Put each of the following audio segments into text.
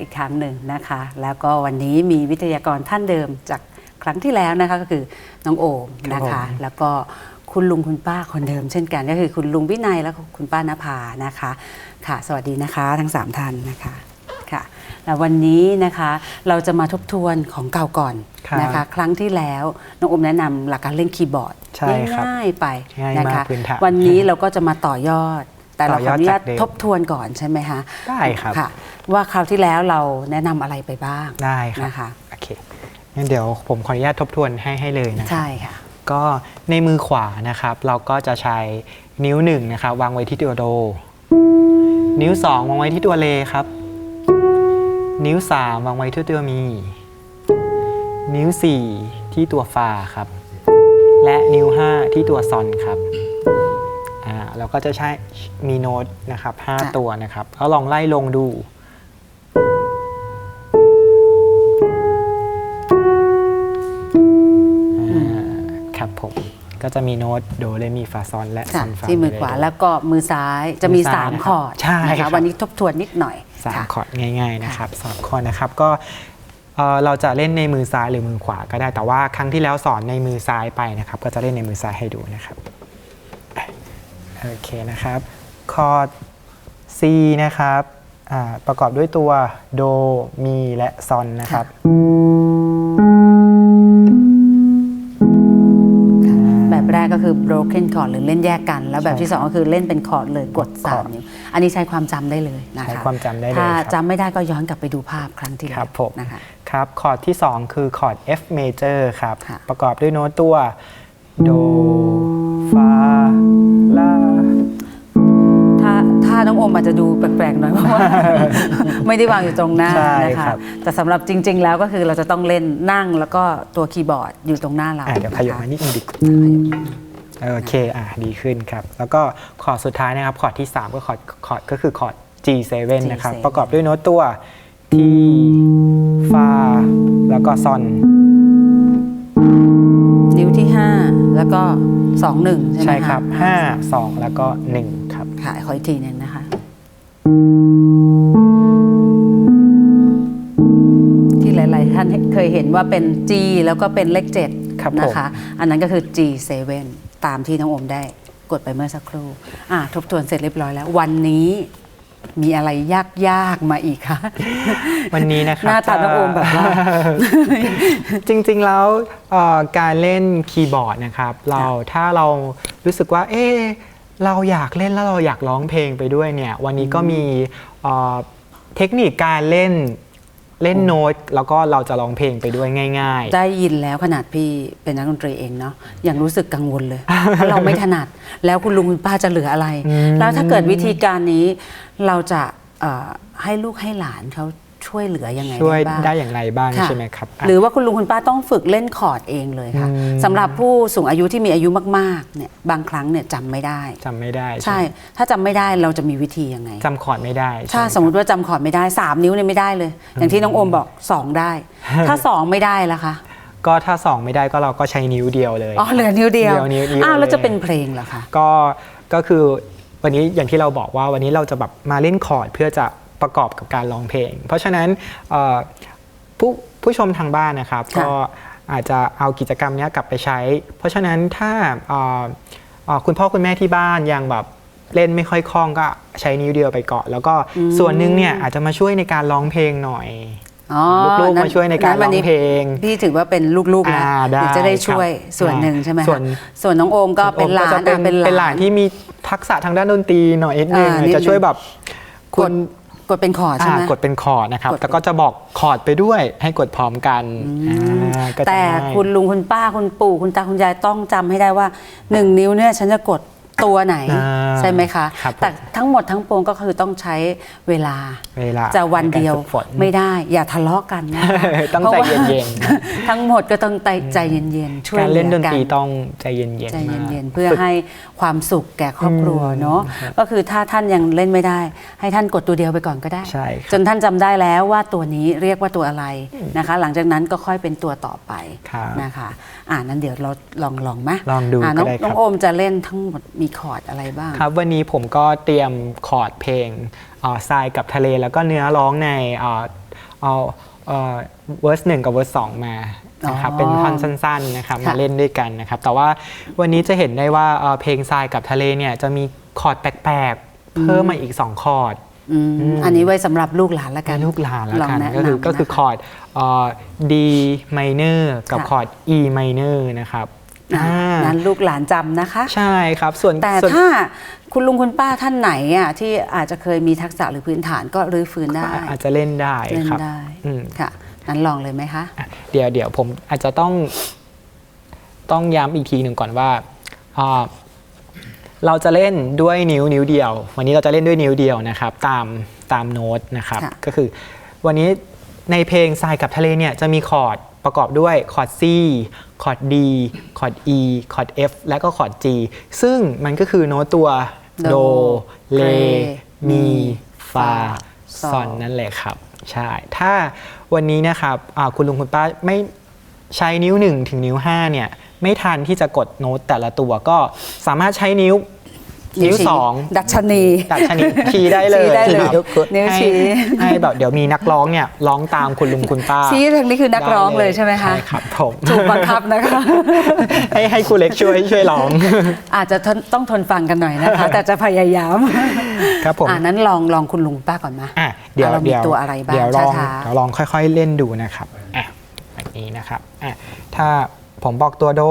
อีกครั้งหนึ่งนะคะ แล้วก็วันนี้มีวิทยากรท่านเดิมจากครั้งที่แล้วนะคะก็คือน้องโอมนะครัคะบผมแล้วก็คุณลุงคุณป้าคนเดิมเช่นกัน ก็คือคุณลุงวินัยและคุณป้านภานะคะ ค่ะ สวัสดีนะคะทั้งสามท่านนะคะค่ะแล้ววันนี้นะคะเราจะมาทบทวนของเก่าก่อนครับนะคะ ครั้งที่แล้วน้องโอมแนะนำหลักการเล่นคีย์บอร์ดใช่ครับง่ายๆไปง่ายนะมากคะพื้นฐานวันนี้เราก็จะมาต่อยอด แต่เราขออนุญาตต่อยอดจากเดิมทบทวนก่อนใช่ไหมคะได้ครับค่ะ ว่าคราวที่แล้วเราแนะนำอะไรไปบ้างได้ครับนะคะ โอเคงั้นเดี๋ยวผมขออนุญาตทบทวนให้ให้เลยนะครับ ใช่ค่ะ ก็ในมือขวานะครับ เราก็จะใช้นิ้วหนึ่งนะครับวางไว้ที่ตัวโด นิ้วสองวางไว้ที่ตัวเลครับ นิ้วสามวางไว้ที่ตัวมี นิ้วสี่ที่ตัวฟาครับ และนิ้วห้าที่ตัวซอนครับอ่าเราก็จะใช้มีโน้ตนะครับห้าค่ะตัวนะครับก็ลองไล่ลงดู ก็จะมีโน้ตโดเรมีฟาซอนและซค่ะอนฟาที่มือขวาแล้วก็มือซ้ายจะมี มือซ้าย3นะครับคอร์ดใช่นะครัคะบ วันนี้ทบทวนนิดหน่อยสามค่ะ คอร์ดง่ายๆนะครับสามคอร์ดนะครับก็เอ่อเราจะเล่นในมือซ้ายหรือมือขวาก็ได้แต่ว่าครั้งที่แล้วสอนในมือซ้ายไปนะครับ ก็จะเล่นในมือซ้ายให้ดูนะครับโอเคนะครับคอร์ด C นะครับอ่าประกอบด้วยตัวโดมีและซอนนะครับ กก็คือ broken chord หรือเล่นแยกกัน แล้วแบบใช่ที่ 2 ก็คือเล่นเป็นคอร์ดเลยกดคอร์ด3นิ้วอันนี้ใช้ความจำได้เลยนะคะใช้ความจำได้เลยถ้าครับจำไม่ได้ก็ย้อนกลับไปดูภาพครั้งที่แล้วครับผมนะคะครับคอร์ดที่ 2 คือคอร์ด F major ครับค่ะประกอบด้วยโน้ตตัวโดฟา ลาถ้าถ้าน้องโอมอาจจะดูแปลกๆหน่อยเพราะว่า ไม่ได้วางอยู่ตรงหน้าใช่นะครัคะบ แต่สำหรับจริง ๆ แล้วก็คือเราจะต้องเล่นนั่งแล้วก็ตัวคีย์บอร์ดอยู่ตรงหน้าเราอะเดี๋ยวขยับมาะคะนิดนึงดีกว่าโอเคอะดีขึ้นครับ แล้วก็คอร์ดสุดท้ายนะครับคอร์ดที่ 3 ก็คอร์ดคอร์ดก็คือคอร์ด G7 นะครับ G7 ประกอบด้วยโน้ตตัว T ฟาแล้วก็ซอน นิ้วที่ 5 แล้วก็ 2 1 ใช่ไหมะใช่ครับ 5 2 แล้วก็ 1 ครับ ค่ะขออีกทีหนึงนะคะ ที่หลาย ๆ ท่านเคยเห็นว่าเป็น G แล้วก็เป็นเลขครับ7ผมนะคะ อันนั้นก็คือ G7 ตามที่น้องโอมได้กดไปเมื่อสักครู่อะทบทวนเสร็จเรียบร้อยแล้ว วันนี้มีอะไรยากๆมาอีกคะวันนี้นะครับหน้าตาน้องโอมแบบว่า จริงๆแล้วเอ่อการเล่นคีย์บอร์ดนะครับ เราถ้าเรารู้สึกว่า เอ๊ะ เราอยากเล่นแล้วเราอยากร้องเพลงไปด้วยเนี่ย วันนี้ก็มีเอ่อเทคนิคการเล่นเล่นโน้ตแล้วก็เราจะร้องเพลงไปด้วยง่าย ได้ยินแล้วขนาดพี่เป็นนักดนตรีเองเนาะยังรู้สึกกังวลเลย เพราะเราไม่ถนัด แล้วคุณลุงคุณป้าจะเหลืออะไรอืมแล้วถ้าเกิดวิธีการนี้เราจะเอ่อให้ลูกให้หลานเขา ช่วยเหลือยังไงๆช่วยได้บ้างได้อย่างไรบ้างค่ะใช่ไหมครับอะหรือว่าคุณลุงคุณป้าต้องฝึกเล่นคอร์ดเองเลยค่ะอืมสำหรับผู้สูงอายุที่มีอายุมากๆเนี่ยบางครั้งเนี่ยจำไม่ได้จำไม่ได้ ใช่ ถ้าจำไม่ได้เราจะมีวิธียังไงจำคอร์ดไม่ได้ ถ้าใช่ไหสมมติว่าจำคอร์ดไม่ได้ 3 นิ้วเนี่ยไม่ได้เลย อย่างที่น้องโอมบอก 2 ได้ ถ้า 2 ไม่ได้ล่ะคะก็ถ้าสองไม่ได้ก็เราก็ใช้นิ้วเดียวเลยอ๋อเหลือนิ้วเดียวเดียวนิ้วเดียวอ้าวแล้วเลยจะเป็นเพลงเหรอคะก็ก็คือวันนี้อย่างที่เราบอกว่าวันนี้เราจะแบบมาเล่นคอร์ดเพื่อจะ ประกอบกับการร้องเพลง เพราะฉะนั้นเอ่อผู้ผู้ชมทางบ้านนะครับค่ะก็อาจจะเอากิจกรรมเนี้ยกลับไปใช้ เพราะฉะนั้นถ้าเอ่อเอ่อคุณพ่อคุณแม่ที่บ้านยังแบบเล่นไม่ค่อยคล่องก็ใช้นิ้วเดียวไปก่อนแล้วก็ส่วนหนึ่งเนี่ยอาจจะมาช่วยในการร้องเพลงหน่อยอ๋อลูกๆนั้นมาช่วยในการนั้นร้วัองนี้เพลงพี่ถือว่าเป็นลูกๆแล้วอ่าได้เดี๋ยวจะได้ช่วยครับส่วนหนึ่งใช่ไหมคะส่วนส่วนน้องโอมก็เป็นหลานจะเป็นอะเป็นเป็นหหลาลานนที่มีทักษะทางด้านดนตรีหน่อยนิดนึงอ่านิดนึงจะช่วยแบบคุกณด กดเป็นคอร์ดใช่ไหม อ่ากดเป็นคอร์ดนะครับ กดแต่ก็จะบอกคอร์ดไปด้วยให้กดพร้อมกันอ่าก็จะแต่ง่าย คุณลุงคุณป้าคุณปู่คุณตาคุณยายต้องจำให้ได้ว่าหนึ่งนิ้วเนี่ยฉันจะกด ตัวไหนอ่าใช่ไหมคะ ครับผม แต่ทั้งหมดทั้งปวงก็คือต้องใช้เวลา เวลาจะวันเดียวในการฝึกฝน ไม่ได้ อย่าทะเลาะกันนะคะต้องพราะใจว่าเย็น ทั้งหมดก็ต้องใจเย็นๆช่วยการเล่นหดลือนตรีกัต้องใจเย็นๆใจมาก เย็นๆเพื่อฝึกให้ความสุขแก่ครอบครัวเนาะก็คือถ้าท่านยังเล่นไม่ได้ ให้ท่านกดตัวเดียวไปก่อนก็ได้ ใช่ครับ จนท่านจำได้แล้วว่าตัวนี้เรียกว่าตัวอะไรนะคะ หลังจากนั้นก็ค่อยเป็นตัวต่อไปครับ นะคะ อ่านั้นเดี๋ยวเราลองลองไหมลองดูะน้องก็ได้ครับ น้องโอมจะเล่นทั้งหมดมีคอร์ดอะไรบ้าง ครับ วันนี้ผมก็เตรียมคอร์ดเพลงอ่าทรายกับทะเล แล้วก็เนื้อร้องในอ่าเอาเอ่อเวอร์สหนึ่งกับเวอร์สสองมานะครับอ๋อเป็นท่อนสั้นๆนะครับค่ะมาเล่นด้วยกันนะครับ แต่ว่าวันนี้จะเห็นได้ว่าเอ่อเพลงทรายกับทะเลเนี่ยจะมีคอร์ดแปลกๆ เพิ่มมาอีก 2 คอร์ดอืมอืมอันนี้ไว้สำหรับลูกหลานละกันลูกหลานแล้วลองกันแนะก็คือนำก็คือนะะคอร์ดเอ่อ D minor กับค่ะคอร์ด E minor นะครับอะอ่า นั้นลูกหลานจำนะคะ ใช่ครับส่วนแต่ส่วนถ้าคุณลุงคุณป้าท่านไหนอะที่อาจจะเคยมีทักษะหรือพื้นฐานก็รื้อฟื้นได้ อาจจะเล่นได้เล่นครับได้อืมค่ะนั้นลองเลยไหมคะอะเดี๋ยวเดี๋ยวผมอาจจะต้อง ต้องย้ำอีกทีหนึ่งก่อนว่าอ่าเราจะเล่นด้วยนิ้วนิ้วเดียว วันนี้เราจะเล่นด้วยนิ้วเดียวนะครับ ตามตามโน้ตนะครับค่ะก็คือ วันนี้ในเพลงทรายกับทะเลเนี่ยจะมีคอร์ด ประกอบด้วยคอร์ด C คอร์ด D คอร์ด E คอร์ด F และก็คอร์ด G ซึ่งมันก็คือโน้ตตัวโด เล มี ฟา ซอนนั่นแหละครับ ใช่ ถ้าวันนี้นะครับอ่าคุณลุงคุณป้าไม่ใช้นิ้ว 1 ถึงนิ้ว 5 เนี่ย ไม่ทันที่จะกดโน้ตแต่ละตัวก็สามารถใช้นิ้ว นิ้วชี้สองดัชนี ดัชนีชี้ได้เลยชี้ได้เลยครับนิ้วให้ชี้ให้แบบเดี๋ยวมีนักร้องเนี่ยร้องตามคุณลุงคุณป้าชี้ทางนี้คือนักร้องเลยใช่ไหมคะใช่ครับผมถูกบังคับนะคะ ให้ให้ครูเล็กช่วยช่วยร้อง อาจจะทนต้องทนฟังกันหน่อยนะคะ แต่จะพยายามครับผมอ่านั้นลองลองคุณลุงป้าก่อนมาอะเดี๋ยวอะเรามีเดี๋ยวตัวอะไรบ้างเดี๋ยวลองช้าๆ เดี๋ยวลองค่อย ๆ เล่นดูนะครับอะแบบนี้นะครับอะถ้าผมบอกตัวโด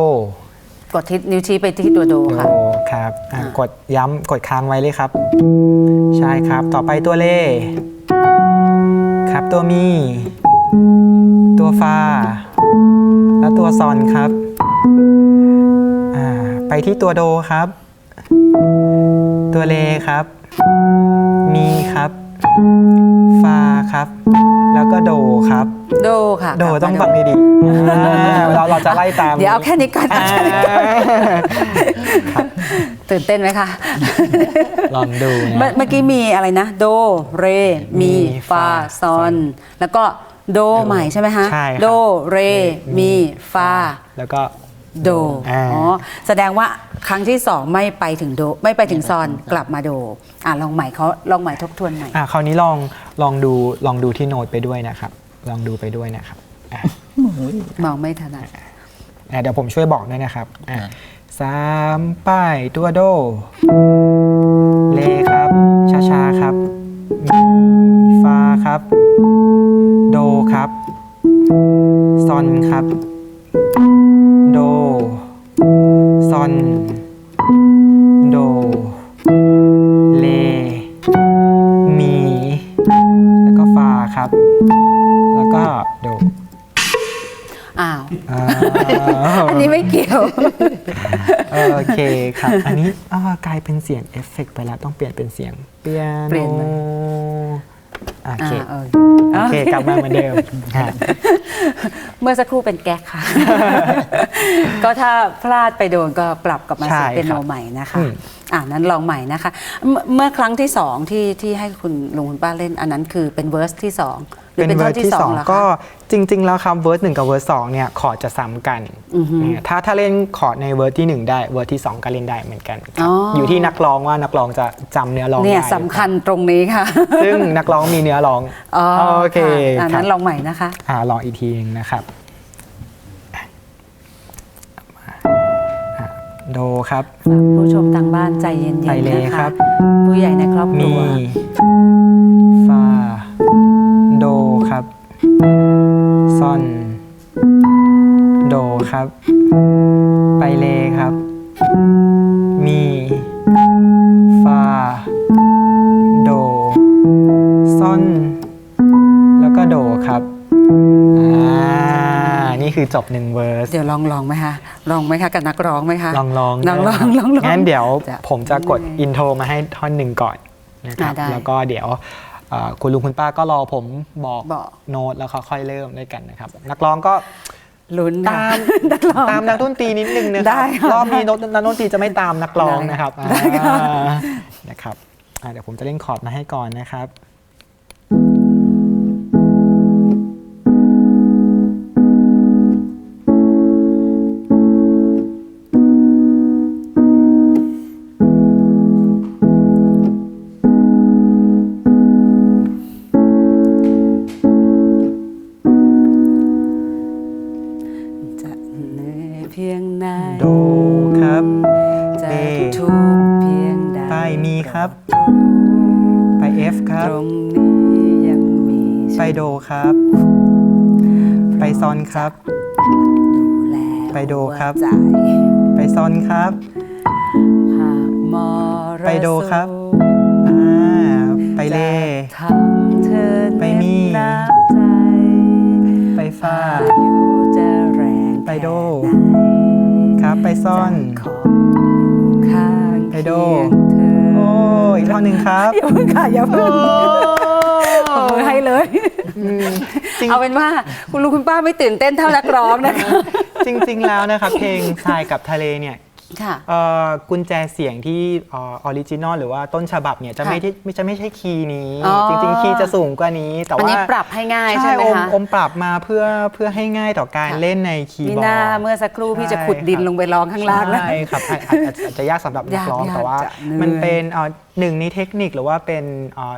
กดทิศนิ้วชี้ไปที่ตัวโดโดค่ะครับอะอ่ากดย้ำกดค้างไว้เลยครับ ใช่ครับ ต่อไปตัวเลครับตัวมี ตัวฟาแล้วตัวซอนครับอ่าไปที่ตัวโดครับ ตัวเลครับมีครับ ฟาครับ แล้วก็โดครับ โดค่ะโดกลับมาต้องฟังดีๆอ่าเราเราจะไล่ตามเดี๋ยวเอาแค่นี้ก่อนอ่าตื่นเต้นไหมคะลองดูเมื่อนะเมื่อกี้มีอะไรนะ โด เร มี มีฟา ซอน แล้วก็โดใหม่ใช่ไหมคะใช่ครับ โด เร มี ฟา แล้วก็ โดอ่าอ๋อแสดงว่าครั้งที่สองไม่ไปถึงโด ไม่ไปถึงซอนกลับมาโดอะลองใหม่เขาลองใหม่ทบทวนใหม่อะคราวนี้ลองลองดูลองดูที่โน้ตไปด้วยนะครับ ลองดูไปด้วยนะครับอะมองไม่ถนัดอะเดี๋ยวผมช่วยบอกด้วยนะครับอะสามป้ายตัวโด เลครับช้าๆครับมีฟาครับ โดครับ ซอนครับ อ้าวอ่าอันนี้ไม่เกี่ยว โอเคครับ อันนี้อ่ากลายเป็นเสียงเอฟเฟกต์ไปแล้วต้องเปลี่ยนเป็นเสียงเปียเปลี่ยนโนไหม โออ่าเคโอโอเคเคกลับมาเหมือนเดิมฮะ เมื่อสักครู่เป็นแก๊กค่ะ ก็ถ้าพลาดไปโดนก็ปรับกลับมาใช่เสียงเป็นคโนรับใหม่นะคะ อืม อ่านั้นลองใหม่นะคะ เมื่อเมื่อครั้งที่สองที่ที่ให้คุณลุงคุณป้าเล่น อันนั้นคือเป็นเวอร์สที่สองหรือ เป็นเป็นเวอท่อร์นสที่ที่สสอองงเหรอก็คะจริง ๆ แล้วครับเวอร์สหนึ่งกับเวอร์สสองเนี่ยคอร์ดจะซ้ำกันอือฮึเนี่ยถ้าถ้าเล่นคอร์ดในเวอร์สที่หนึ่งได้เวอร์สที่สองก็เล่นได้เหมือนกันครับอ๋อออยู่ที่นักร้องว่านักร้องจะจำเนื้อร้องเนี่ยได้สำคัญตรงนี้ค่ะ ซึ่งนักร้องมีเนื้อร้องอ๋อโอเคค่ะอันครันั้บนลองใหม่นะคะอ่าลองอีกทีหนึงนะครับอะโดครับฝากผู้ชมทางบ้านใจเย็นไปๆเลยนะครัคะบผู้ใหญ่ในครอบคมีรัวฟา โดครับ ซอน โดครับ ไปเลครับ มีฟาโด ซอน แล้วก็โดครับ อ่า นี่คือจบหนึ่งเวอร์ส เดี๋ยวลองลองไหมคะลองไหมคะกับนักร้องไหมคะ ลองลองลองลองลองลองงั้นเดี๋ยวจะผมจะกดอินโทรมาให้ท่อนหนึ่งก่อนนะครับ อ่าได้ แล้วก็เดี๋ยวเอ่อ คุณลุงคุณป้าก็รอผมบอกบอก โน้ตแล้วค่อยๆเริ่มด้วยกันนะครับ นักร้องก็ลุ้นตามนักร้อง ตามนักดนตรีนิดนึงนะคได้รับค่ะรอบนี้นักดนตรีจะไม่ตามนักร้องได้นะครับได้ค่ะ อ่านะครับอ่าเดี๋ยวผมจะเล่นคอร์ดมาให้ก่อนนะครับ ไนดูครับจะทุกเพียงใดใต้มีครับ ไป F ครับ ตรงนี้ยังมีไปโดครับ ไปซอนครับไปโดครับไปซอนครับไปโดครับไปเลจไปมีไปฟาาไปโด ครับไปซ่อนจะขออยู่ข้างไปโดเคียงเธอโอ้อีกท่อนหนึ่งครับอย่าเพิ่งค่ะอย่าเพิ่งปรบมือให้เลยอืมจริงเอาเป็นว่าคุณลุงคุณป้าไม่ตื่นเต้นเท่านักร้องนะคะจริง ๆ แล้วนะครับเพลงทรายกับทะเลเนี่ยค่ะเอ่อ กุญแจเสียงที่ออริจินอลหรือว่าต้นฉบับเนี่ยจะไม่ค่ะได้ไม่จะไม่ใช่คีย์นี้อ๋อจริง ๆ คีย์จะสูงกว่านี้ แต่อันว่านี้ปรับให้ง่ายใช่ไหมอมคะอมปรับมาเพื่อเพื่อให้ง่ายต่อการค่ะเล่นในคีย์มีบอหน้าร์ดเมื่อสักครู่พี่จะใช่ขุดดินครับลงไปร้องข้างล่างแล้วใช่ครับอาจอาจอาจอาจจะยากสำหรับนักร้องยากแต่ว่าจะเหนื่อยมันเป็นเอ่อหนึ่งในเทคนิคหรือว่าเป็นเอ่อ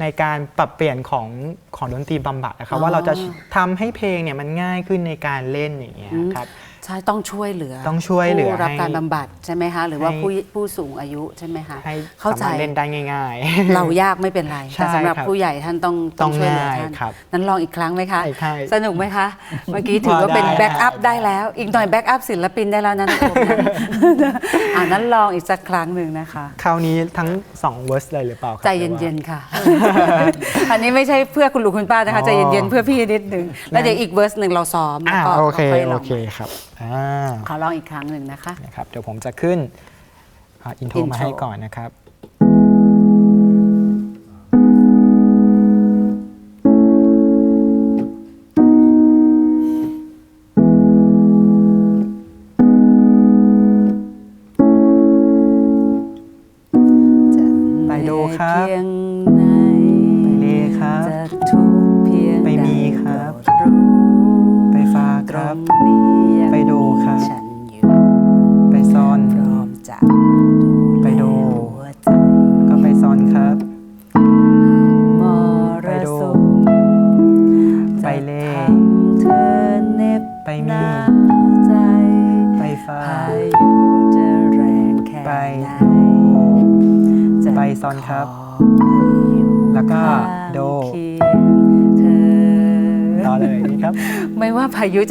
ในการปรับเปลี่ยนของของดนตรีบำบัดนะครับอ๋อว่าเราจะทำให้เพลงเนี่ยมันง่ายขึ้นในการเล่นอย่างเงี้ยครับ ใช่ต้องช่วยเหลือต้องช่วยเหลือผู้รับให้การบำบัดใช่ไหมคะหรือว่าให้ ผู้ผู้สูงอายุใช่ไหมคะให้เข้าใจสามารถเล่นได้ง่ายๆเรายากไม่เป็นไรใช่แต่สำหรับครับ ผู้ใหญ่ท่านต้องต้องช่วยเหลือง่ายท่านครับนั้นลองอีกครั้งไหมคะ ใช่สนุกไหมคะ เมื่อกี้ถือว่าเป็นพอได้แบ็กอัพได้แล้ว อีกหน่อยแบ็กอัพศิลปินได้แล้วนะทุกคนนะอ่านั้นลองอีกสักครั้งหนึ่งนะคะ คราวนี้ทั้ง2เวอร์สเลยหรือเปล่าครับใจเย็น ๆ ค่ะ อันนี้ไม่ใช่เพื่อคุณลุงคุณป้านะคะอ๋อใจเย็น ๆ เพื่อพี่นิดหนึ่งแล้วเดี๋ยวอีกเวอร์สหนึ่งเราซ้อมๆอ่าแล้วก็โอเค ค่อยลโอองเคครับอ่าขอลองอีกครั้งหนึ่งนะคะ นะครับเดี๋ยวผมจะขึ้นอินโทร Intro มาให้ก่อนนะครับ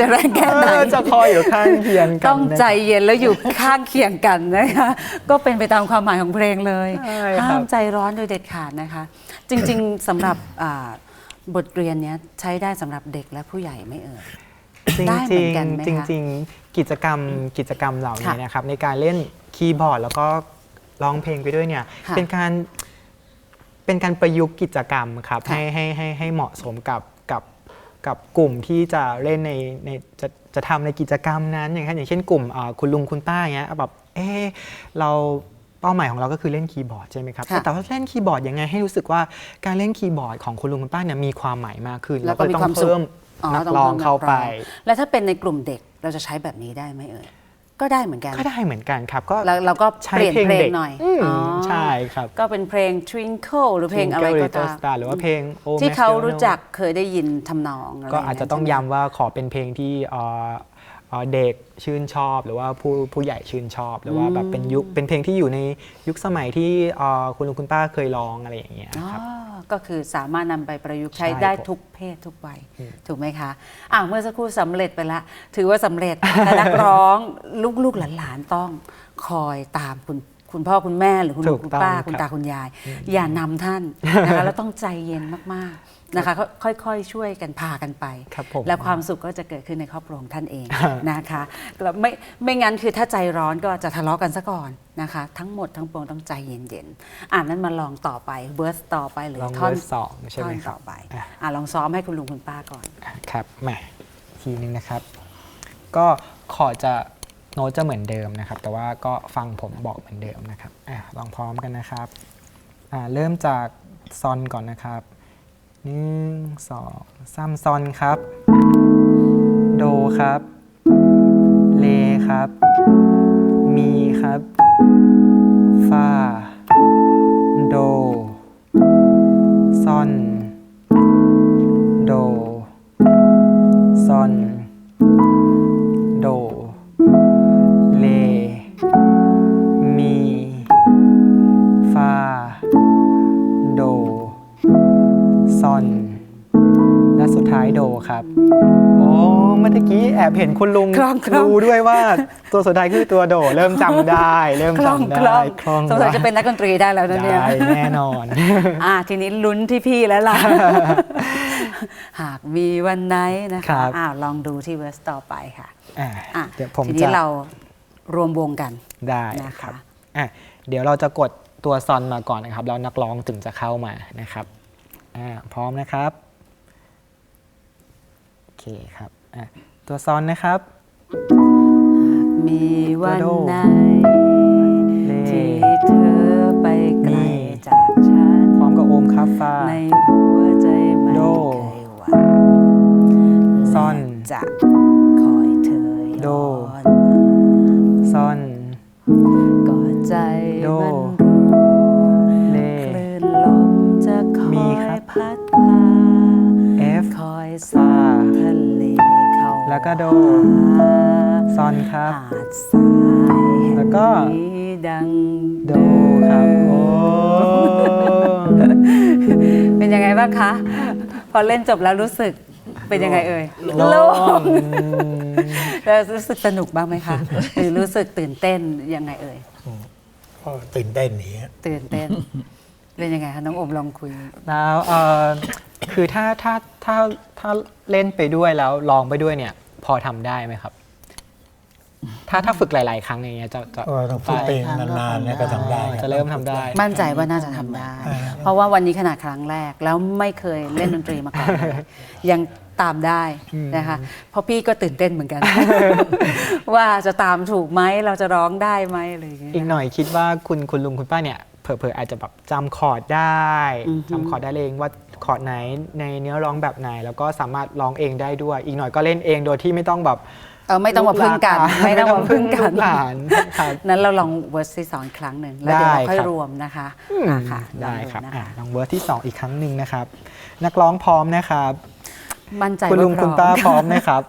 ว่าพายุจะแรงแค่ไหน เออจะคอยอยู่ข้างเคียงกันต้องนะ ใจเย็นแล้วอยู่ข้างเคียงกันนะคะ ก็เป็นไปตามความหมายของเพลงเลยใช่ครับ ห้ามใจร้อนโดยเด็ดขาดนะคะ จริงๆสำหรับอ่าบทเรียนเนี้ยใช้ได้สำหรับเด็กและผู้ใหญ่ไม่เอ่ย จริงได้เหจมืริอนงกันไหมจริงคะจริงกิจกรรมกิจกรรมเหล่านี้ค่ะนะครับ ในการเล่นคีย์บอร์ดแล้วก็ร้องเพลงไปด้วยเนี่ยค่ะเป็นการเป็นการประยุกต์กิจกรรมครับค่ะให้ให้ให้ให้เหมาะสมกับ กับกับกลุ่มที่จะเล่นในในจะจะทำในกิจกรรมนั้นอย่างเช่นอย่างเช่นกลุ่มอ่าคุณลุงคุณป้าอย่างเงี้ยแบบเออเราเป้าหมายของเราก็คือเล่นคีย์บอร์ดใช่ไหมครับค่ะแต่ว่าเล่นคีย์บอร์ดยังไงให้รู้สึกว่าการเล่นคีย์บอร์ดของคุณลุงคุณป้าเนี่ยมีความหมายมากขึ้น แล้วก็เรมีต้อความงสุขเพิ่มอ๋อนักต้องร้องพิ่มเข้าไปนักร้องแล้วถ้าเป็นในกลุ่มเด็กเราจะใช้แบบนี้ได้ไหมเอ่ย ก็ได้เหมือนกันก็ได้เหมือนกันครับ ก็แล้วเราก็ใช้เปลี่ยนเพลงเพลงเด็กหน่อยอืมอ๋อใช่ครับ ก็เป็นเพลง Twinkle หรือเพลงอะไรก็ Twinkle ตาม Little Star หรือว่าเพลง Oh ที่ Miss เขา Yellow รู้จักเคยได้ยินทำนองอะไรก็อาจจะต้องย่างนั้นใช่ไหมย้ำว่าขอเป็นเพลงที่เอ่อเอ่อเด็กชื่นชอบ หรือว่าผู้ผู้ใหญ่ชื่นชอบ หรือว่าแบบเป็นยุคเป็นเพลงที่อยู่ในยุคสมัยที่เอ่อคุณลุงคุณป้าเคยร้องอะไรอย่างเงี้ยอ๋อครับ ก็คือสามารถนำไปประยุกต์ใช้ใช่ได้ผมทุกเพศทุกวัยอืมถูกไหมคะอะเมื่อสักครู่สำเร็จไปละ ถือว่าสำเร็จ แต่นักร้องลูกๆหลานๆต้องคอยตามคุณคุณพ่อคุณแม่หรือคุณลุงคุณป้า คุณตาคุณยาย อย่านำท่านนะคะแล้วต้องใจเย็นมากๆ นะคะค่อยๆช่วยกันพากันไปครับผมและความสุขก็จะเกิดขึ้นในครอบครัวของท่านเองครับนะคะแล้วไม่ไม่งั้นคือถ้าใจร้อนก็จะทะเลาะกันซะก่อนนะคะ ทั้งหมดทั้งปวงต้องใจเย็นๆอ่านั้นมาลองต่อไปเบิร์สต่อไปหรือลองท่อนเวอร์สองใช่ไหมท่อนครัต่บอไปอะอ่าลองซ้อมให้คุณลุงคุณป้าก่อนครับมาทีนึงนะครับ ก็ขอจะโน้ตจะเหมือนเดิมนะครับ แต่ว่าก็ฟังผมบอกเหมือนเดิมนะครับอะลองพร้อมกันนะครับอ่าเริ่มจากซอนก่อนนะครับ หนึ่งสองสามซอนครับ โดครับ เลครับ มีครับฟาโด ซอน โด ซอน ท้ายโดครับโอ้เมื่อกี้แอบเห็นคุณลุงคล่องคล่องรู้ด้วยว่าตัวสุดท้ายคือตัวโด เริ่มจำได้ เริ่มคล่องจำคล่ได้องคล่องสงสัยจะเป็นนักดนตรีได้แล้วนะเนี่ย ได้แน่นอน อ่าทีนี้ลุ้นที่พี่แล้วล่ะ หากมีวันไหนนะครัคะบ อ้าวลองดูที่เวอร์สต่อไปค่ะอะอะเดี๋ยวผมทีนี้จะเรารวมวงกันได้นะครัคะ บอะเดี๋ยวเราจะกดตัวซอนมาก่อนนะครับแล้วนักร้องถึงจะเข้ามานะครับอ่าพร้อมนะครับโอ เคครับอะตัวซอนนะครับ มีวันโดไหนเลที่เธอไปไกลมีจากฉันพร้อมกับโอมครับฟ้าในหัวใจไม่โดเคยหวั่นซ่อนและจะคอยเธอโดย้อนซอนมากอดใจโดมัน แล้วก็โดหาซอนครับ หาดทรายแห่งแล้วก็ นี้ดังโดครับ โอ้ เป็นยังไงบ้างคะ พอเล่นจบแล้วรู้สึกเป็นยังไงเอ่ยโล่โล่ง งแล้วรู้สึกสนุกบ้างไหมคะ หรือรู้สึกตื่นเต้นยังไงเอ่ย ก็ตื่นเต้นอย่างเงี้ยตื่นเต้น เป็นยังไงคะน้องโอมลองคุย แล้วเอ่อคือถ้าถ้าถ้าถ้าเล่นไปด้วยแล้วลองไปด้วยเนี่ย พอทำได้ไหมครับ ถ้าถ้าฝึกหลาย ๆ ครั้งอย่างเงี้ยจะจะก็ต้องฝึกไปนานๆเนี่ยก็ทำได้ครับจะเริ่มทำได้ มั่นใจว่าน่าจะทำได้ อ่า เพราะว่าวันนี้ขนาดครั้งแรกแล้วไม่เคยเล่นดนตรีมาก่อนเลยยังตามได้นะคะเพราะพี่ก็ตื่นเต้นเหมือนกัน ว่าจะตามถูกไหมเราจะร้องได้ไหมอะไรอย่างเงี้ยอีกหน่อยคิดว่าคุณคุณลุงคุณป้าเนี่ย เผลอๆอาจจะแบบจำคอร์ดได้อือฮึจำคอร์ดได้เองว่าคอร์ดไหนในเนื้อร้องแบบไหน แล้วก็สามารถร้องเองได้ด้วย อีกหน่อยก็เล่นเองโดยที่ไม่ต้องแบบเออไม่ต้องมาพึ่งกัน ไม่ต้องมาพึ่งกันลูหลานครับนั้นเราลองเวอร์สที่สองอีกครั้งหนึ่งแล้วเดี๋ยวเราค่อยได้ครับรวมนะคะอะค่ะได้ลองครับนะอะคะลองเวอร์สที่2อีกครั้งหนึ่งนะครับ นักร้องพร้อมนะครับมั่นใจคุณลุงว่าคุณป้าพร้อมนะครับ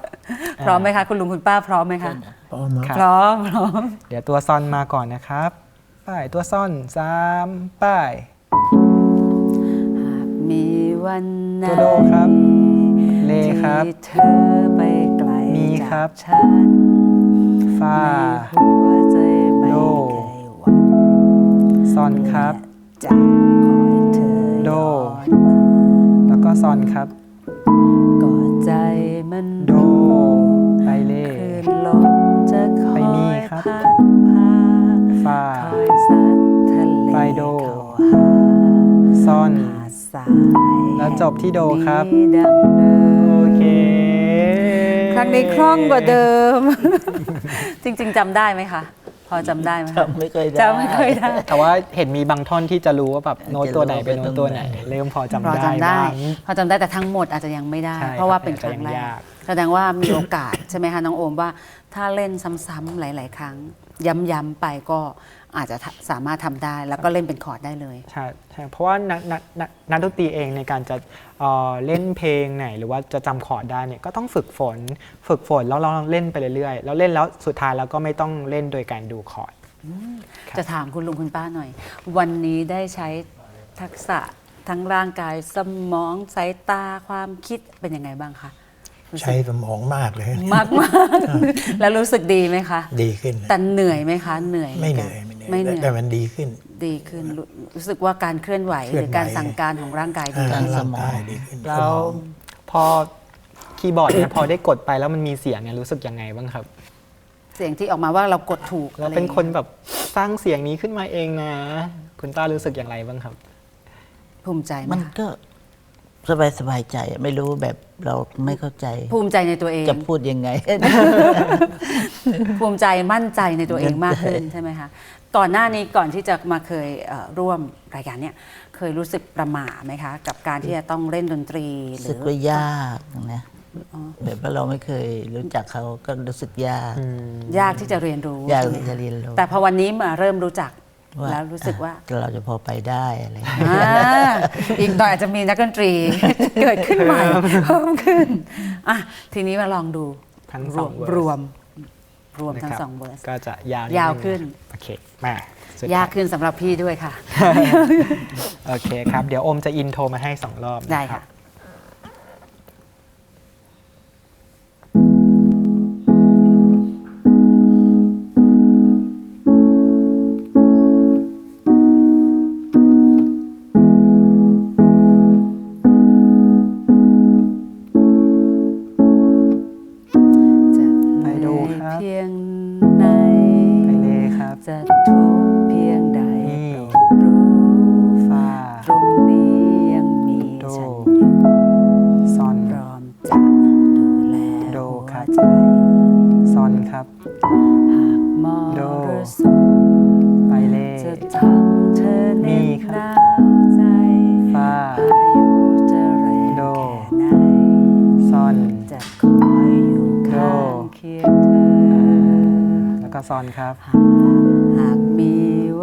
พร้อมไหมคะ คุณลุงคุณป้าพร้อมไหมคะพร้อมนะครับพร้อมพร้อมเดี๋ยวตัวซอนมาก่อนนะครับ ป้ายตัวซ่อนสามป้าย หากมีวันไหนตัวโดครับ เลครับ ที่เธอไปไกลมีครับ จากฉันฟ้าในหัวใจไม่โด เคยหวั่นซอนครับ จะคอยเธอโด ย้อนมาแล้วก็ซอนครับกอดใจมันโดรู้ไปเล คลื่นลมจะคอไปมียครับ พัดพา ฟ้าคอยซัดทะเลไปโดเข้าหาซอนหาดทรายแล้วจบที่โดครับแห่งนี้ดังเดิมโอเค ครั้งนี้คล่องกว่าเดิม จริง ๆจำได้ไหมคะ พอจำได้ไหมคะจำไม่เคยได้จำไม่เคยได้ แต่ว่าเห็นมีบางท่อนที่จะรู้ว่าแบบโน้ตตัวไหนเป็นโน้ตตัวไหนจะรู้เป็นตรงไหนเริ่มพอจำพอได้จำได้บ้างพอจำได้แต่ทั้งหมดอาจจะยังไม่ได้ใช่เพราะว่าครับเป็นครั้งแรอาจจะยังกยากแสดงว่ามีโอกาสใช่ไหมคะน้องโอมว่าถ้าเล่นซ้ำๆหลาย ๆ ครั้ง ย้ำๆไปก็อาจจะทะสามารถทำได้แล้วก็เล่นเป็นคอร์ดได้เลยใช่ใช่เพราะว่านักนักนักนักดนตรีเองในการจะเอ่อเล่นเพลงไหน หรือว่าจะจำคอร์ดได้เนี่ยก็ต้องฝึกฝน ฝึกฝนแล้วเราเล่นไปเรื่อยๆแล้วเล่นแล้วสุดท้ายแล้วก็ไม่ต้องเล่นโดยการดูคอร์ดครับจะถามคุณลุงคุณป้าหน่อย วันนี้ได้ใช้ทักษะทั้งร่างกายสมองสายตาความคิดเป็นยังไงบ้างคะรู้สึก ใช้สมองมากเลย มากมากๆแล้วรู้สึกดีไหมคะ ดีขึ้น แต่เหนื่อยไหมคะ เหนื่อย ไม่เหนื่อยไม่ไม่เหเหนื่นื่ออยยแต่มันดีขึ้น ดีขึ้นรู้รู้สึกว่าการเคลื่อนไหวเคลื่หอนรือไหวการสั่งการของร่างกายดีอ่าขึ้นสร่างมองกายดีขึ้นแล้วสมองพอคีย์บอร์ดเนี่ยพอได้กดไปแล้วมันมีเสียงเนี่ยรู้สึกยังไงบ้างครับ เสียงที่ออกมาว่าเรากดถูกเราอะไรเป็นคนแบบสร้างเสียงนี้ขึ้นมาเองนะ คุณต้ารู้สึกอย่างไรบ้างครับ ภูมิใจไหมมันคะก็ สบายสบายใจอะไม่รู้แบบเราไม่เข้าใจ ภูมิใจในตัวเอง จะพูดยังไง ภูมิใจมั่นใจในตัวเองมากขึ้นมั่นใจใช่ไหมคะก่อนหน้านี้ก่อนที่จะมาเคยเอ่อร่วมรายการเนี้ยเคยรู้สึกประหม่าไหมคะ กับการที่จะต้องเล่นดนตรีหรู้รืสึกอว่ายากนะแบบว่าเราไม่เคยรู้จักเขาก็รู้สึกยาก ยากที่จะเรียนรู้ ยากใช่ไหมที่จะเรียนรู้ แต่พอวันนี้มาเริ่มรู้จักว่า แล้วรู้สึกว่าเราจะพอไปได้อะไรอย่างเงี้ยอ่าอีกหน่อยอาจจะมีนักดนตรีเกิดขึ้นใหม่เพิ่มขึ้นอะทีนี้มาลองดูทั้งรสวองมเวอร์สรวมรวมทั้งนะครับสองเวอร์สก็จะยาวยาวขึ้นโอเคมาสุดยากขึ้นสำหรับพี่ด้วยค่ะ โอเคครับ เดี๋ยวโอมจะอินโทรมาให้สองรอบนได้รัค่ะ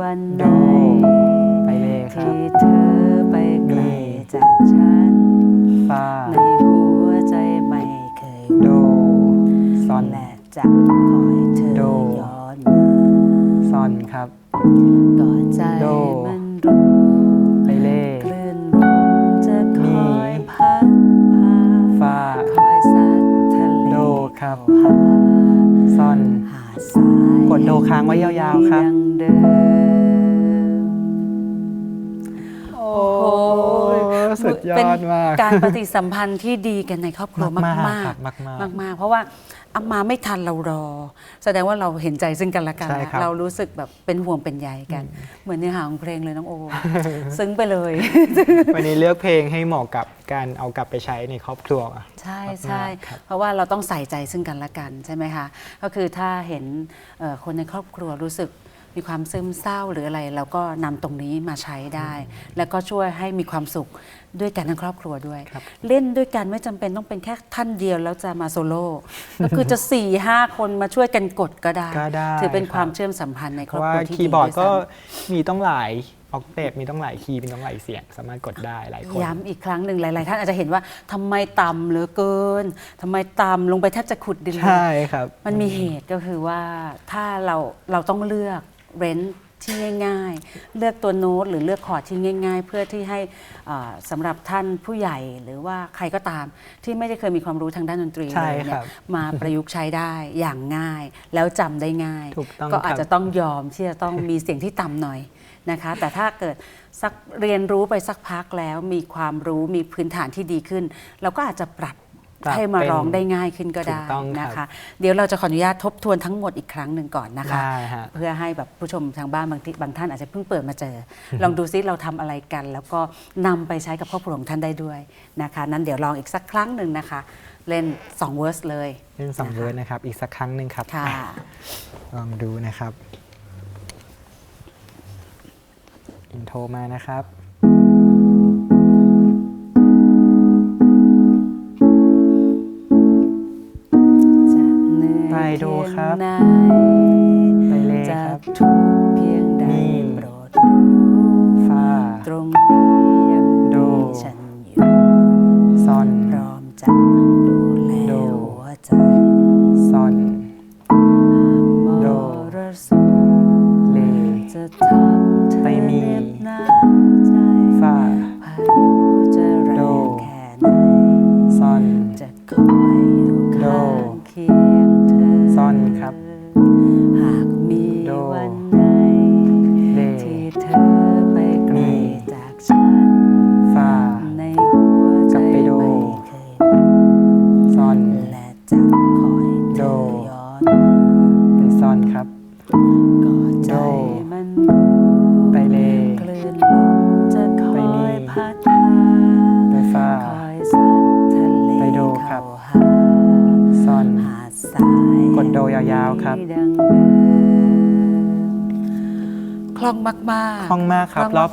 วันไหโดนไปเลยครับ ที่เธอไปไกลมีจากฉันฟาในหัวใจไม่เคยโดซอนและจะคอยเธอโดย้อนมาซอนครับก่อนใจโดมันรู้ไปเล่คลื่นลมจะคอยมีพัดพาฟาคอยซัดทะเลโดครับเข้าหาซอนหาดทรายกดโดค้างไว้ยาวๆครับ สุดยอดมากเป็นการปฏิสัมพันธ์ที่ดีกันในครอบครัวมากๆมากครับมากๆมากๆเพราะว่าอามาไม่ทันเรารอ แสดงว่าเราเห็นใจซึ่งกันและกันใช่นะครับเรารู้สึกแบบเป็นห่วงเป็นใยกัน เหมือนเนื้อหาของเพลงเลยน้องโอ ซึ้งไปเลย วันนี้เลือกเพลงให้เหมาะกับการเอากลับไปใช้ในครอบครัว ใช่มากๆใช่ครับเพราะว่าเราต้องใส่ใจซึ่งกันและกันใช่ไหมคะ ก็คือถ้าเห็นเอ่อคนในครอบครัวรู้สึก มีความซึมเศร้าหรืออะไรเราก็นำตรงนี้มาใช้ได้ แล้วก็ช่วยให้มีความสุขด้วยกันทั้งครอบครัวด้วยครับเล่นด้วยกันไม่จำเป็นต้องเป็นแค่ท่านเดียวแล้วจะมาโซโล่ก็คือจะ4ี่ห้าคนมาช่วยกันกดก็ได้ ก็ได้ถือเป็นครับความเชื่อมสัมพันธ์ในเพครอบราะว่าครัวที่คีย์บอร์ดวยก็ซ้ำมีต้องหลายออกเตปมีต้องหลายคีย์มีต้องหลายเสียง สามารถกดได้หลายคนย้ำอีกครั้งหนึ่งหลาย ๆ ท่านอาจจะเห็นว่าทำไมต่ำเหลือเกินทำไมต่ำลงไปแทบจะขุดดินเลย ใช่ครับ มันมีเหตุก็คือว่าถ้าเราเราต้องเลือก เรนที่ง่าย ๆ เลือกตัวโน้ตหรือเลือกคอร์ดที่ง่าย ๆ เพื่อที่ให้อ่าสำหรับท่านผู้ใหญ่หรือว่าใครก็ตามที่ไม่ได้เคยมีความรู้ทางด้านดนตรีใช่เลยเนี่ครัยบ มาประยุกต์ใช้ได้อย่างง่าย แล้วจำได้ง่าย ถูกต้องก็อาจครับจะต้องยอมที่จะต้องมีเสียงที่ต่ำหน่อยนะคะ แต่ถ้าเกิดสักเรียนรู้ไปสักพักแล้วมีความรู้มีพื้นฐานที่ดีขึ้น เราก็อาจจะปรับปรับ ให้มาเป็นร้องได้ง่ายขึ้นก็ได้ถูกต้องครับนะคะ เดี๋ยวเราจะขออนุญาตทบทวนทั้งหมดอีกครั้งหนึ่งก่อนนะคะได้ฮะเพื่อให้แบบผู้ชมทางบ้านบางทีบางท่านอาจจะเพิ่งเปิดมาเจอ ลองดูซิเราทำอะไรกัน แล้วก็นำไปใช้กับครอบครัวของท่านได้ด้วยนะคะ นั้นเดี๋ยวลองอีกสักครั้งหนึ่งนะคะ เล่น2เวอร์สเลยเล่นสองนะคะเวิร์ดนะครับอีกสักครั้งหนึ่งครับค่ะอะลองดูนะครับอินโทรมานะครับ เหนื่อยไปดูครับเพียงไหนไปเลยจะครับทุกข์เพียงใดนี่โปรดรู้ฟาตรงนี้ยังโดมีฉันอยู่ซอนพร้อมจะ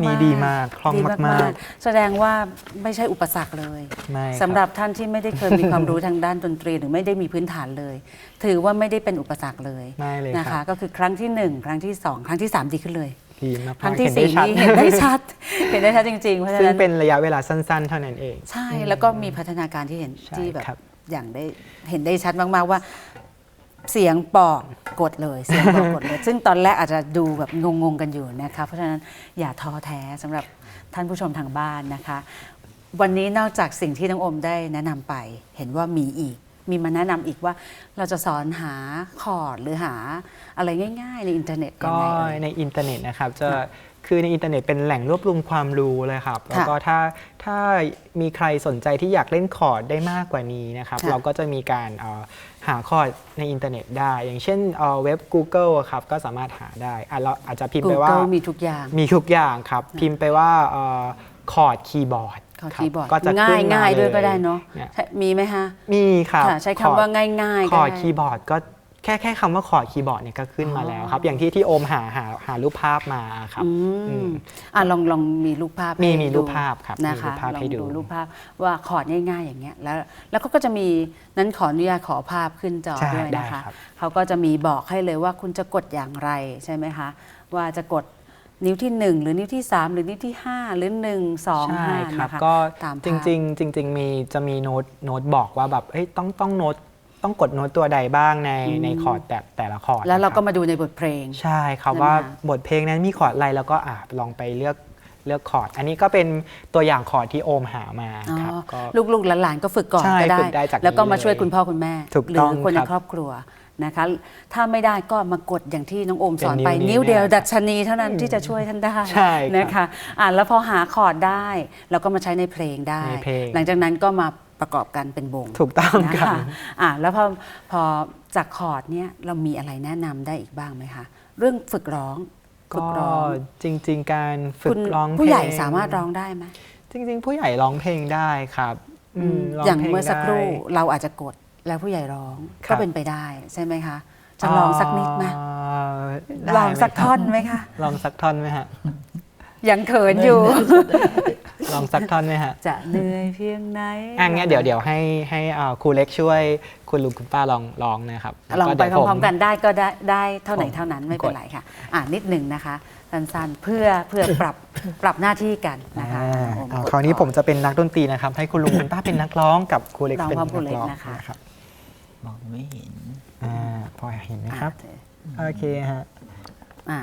นี้ดีมากคล่องดีมากๆ แสดงว่าไม่ใช่อุปสรรคเลยไม่คสำหรับท่านที่ไม่ได้เคยมีความรู้ทางด้านดนตรีหรือไม่ได้มีพื้นฐานเลย ถือว่าไม่ได้เป็นอุปสรรคเลยไม่เลยนะครัคะ บ ก็คือครั้งที่หนึ่งครั้งที่สองครั้งที่สามดีขึ้นเลย ดีมากๆครั้งที่เห็นสี่ได้ชัดนี่เห็นได้ชัด เห็นได้ชัดจริงๆเพราะฉะซึ่งนั้นเป็นระยะเวลาสั้น ๆ เท่านั้นเอง ใช่แล้วก็มีพัฒนาการที่เห็นใช่ที่แบบครับ อย่างได้เห็นได้ชัดมากๆว่า เสียงปอกกดเลยเสียงปอกกดเลย ซึ่งตอนแรกอาจจะดูแบบงงๆกันอยู่นะคะ เพราะฉะนั้นอย่าท้อแท้สำหรับท่านผู้ชมทางบ้านนะคะ วันนี้นอกจากสิ่งที่น้องอมได้แนะนำไป เห็นว่ามีอีก มีมาแนะนำอีกว่าเราจะสอนหาคอร์ดหรือหาอะไรง่าย ๆ ในอินเทอร์เน็ตยัก็งไงเอ่ย ในอินเทอร์เน็ตนะครับจะ ค่ะคือในอินเทอร์เน็ตเป็นแหล่งรวบรวมความรู้เลยครับ แล้วก็ถ้าถ้ามีใครสนใจที่อยากเล่นคอร์ดได้มากกว่านี้นะครับค่ะเราก็จะมีการเอ่อหาคอร์ดในอินเทอร์เน็ตได้ อย่างเช่นเอ่อเว็บ Google อะครับก็สามารถหาได้อะเราอาจจะพิมพ์ไปว่า Google มีทุกอย่างมีทุกอย่างครับ พิมพ์ไปว่าคอร์ดคีย์บอร์ดคอร์ดคีย์บอร์ดก็จะง่าขึ้ยนมง่ายๆด้วยลก็ได้เนาะยใช่มีไหมฮะมีครับค่ะใช้คำว่าง่ายๆคก็อร์ดได้คีย์บอร์ดก็ แค่แค่คำว่าคอร์ดคีย์บอร์ดเนี่ยก็ขึ้นมาแล้วครับ อย่างที่ที่โอมหาหาหารูปภาพมาครับอือืมมอะลองลองมีรูปภาพมีให้มีรูปภาพครับนะมีรูคะปภาพลองให้ดู ดูรูปภาพว่าคอร์ดง่ายๆอย่างเงี้ยแล้วแล้วเขาก็จะมีนั้นขออนุญาตขอภาพขึ้นจอใช่ด้วยได้นะคะครับ เขาก็จะมีบอกให้เลยว่าคุณจะกดอย่างไรใช่ไหมคะว่าจะกดนิ้วที่ 1 หรือนิ้วที่ 3 หรือนิ้วที่ 5 หรือ 1 2 ใช่ค5รับนะคะก็ตามจภาพริงๆจริง ๆ มีจะมีโน้ตโน้ตบอกว่าแบบเอ้ยต้องต้องโน้ต ต้องกดโน้ตตัวใดบ้างในในคอร์ดแต่แต่ละคอร์ดแล้วเราก็นะครับมาดูในบทเพลง ใช่ครับใช่ไหมว่าคะบทเพลงนั้นมีคอร์ดอะไรแล้วก็อ่าลองไปเลือกเลือกคอร์ด อันนี้ก็เป็นตัวอย่างคอร์ดที่โอมหามาครับก็ลูกๆหลานๆก็ฝึกก่อนใช่ก็ได้ฝึกได้จากนี้แล้วก็มาช่วยเลยคุณพ่อคุณแม่ถูกหรืต้องคนในครับครอบครัวนะคะ ถ้าไม่ได้ก็มากดอย่างที่น้องโอมสอนไปเป็นนิ้นิ้ววเดียวเนี่ยดัชนีเท่านั้นที่จะช่วยท่านได้ใช่ครับนะคะอ่าแล้วพอหาคอร์ดได้ เราก็มาใช้ในเพลงได้ในเพลงหลังจากนั้นก็มา ประกอบกันเป็นวงถูกต้องนะครับคะอ่าแล้วพอพอจากคอร์ดเนี่ยเรามีอะไรแนะนำได้อีกบ้างไหมคะเรื่องฝึกร้องฝึก็กร้องจริง ๆ การฝึคุกณร้องเพลงผู้ใหญ่สามารถร้องได้ไหมจริง ๆ ผู้ใหญ่ร้องเพลงได้ครับอืมร้อย่างพลเมื่อสักครู่ได้ เราอาจจะกดแล้วผู้ใหญ่ร้องครัก็บ เป็นไปได้ใช่ไหมคะจะลองสักนิดไหมอ่าได้ลองสักไหมครับท่อนไหมคะ ลองสักท่อนไหมฮะ ยังเขินอยู่ ลองสักท่อนไหมฮะจะเหนื่อยเพียงไหนอะงั้นเดี๋ยวเดี๋ยวให้ให้อ่าครูเล็กช่วยคุณลุงคุณป้าลองลองนะครับลองก็ไปเดี๋ยวพร้อมๆกันได้ก็ได้ได้เท่าไหร่ผมเท่านั้นไม่เป็นกดไรค่ะ อ่านิดหนึ่งนะคะสั้นๆเพื่อเพื่อปรับปรับหน้าที่กันนะคะอ่าโอมอ่ากดคราวนี้ก่อผมจะเป็นนักดนตรีนะครับ ให้คุณลุงคุณป้าเป็นนักร้องกับครูเล็กร้องเป็นพร้อนัมครูกเล็กร้องนะคะนะครับมองไม่เห็นอ่าพอเห็นไหมครับอ่าโอเคฮะอ่า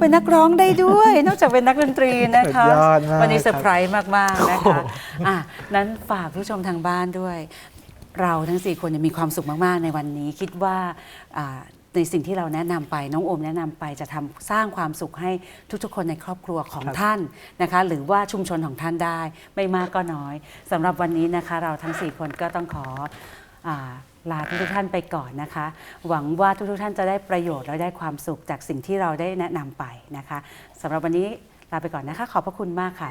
เป็นนักร้องได้ด้วย นอกจากเป็นนักดนตรีนะคะ สุดยอดมาก วันนี้เซอครัร์บไพรส์มาก ๆ นะคะอะนั้นฝากผู้ชมทางบ้านด้วย เราทั้ง 4 คนเนี่ยมีความสุขมาก ๆ ในวันนี้ คิดว่าอ่าในสิ่งที่เราแนะนำไปน้องโอมแนะนำไปจะทำสร้างความสุขให้ทุกๆ คนในครอบครัวของท่านนะคะ หรือว่าชุมชนของท่านได้ ไม่มากก็น้อยสำหรับวันนี้นะคะ เราทั้ง 4 คนก็ต้องขออา ลาทุกท่านไปก่อนนะคะ หวังว่าทุกท่านจะได้ประโยชน์และได้ความสุขจากสิ่งที่เราได้แนะนำไปนะคะสำหรับวันนี้ลาไปก่อนนะคะ ขอบพระคุณมากค่ะ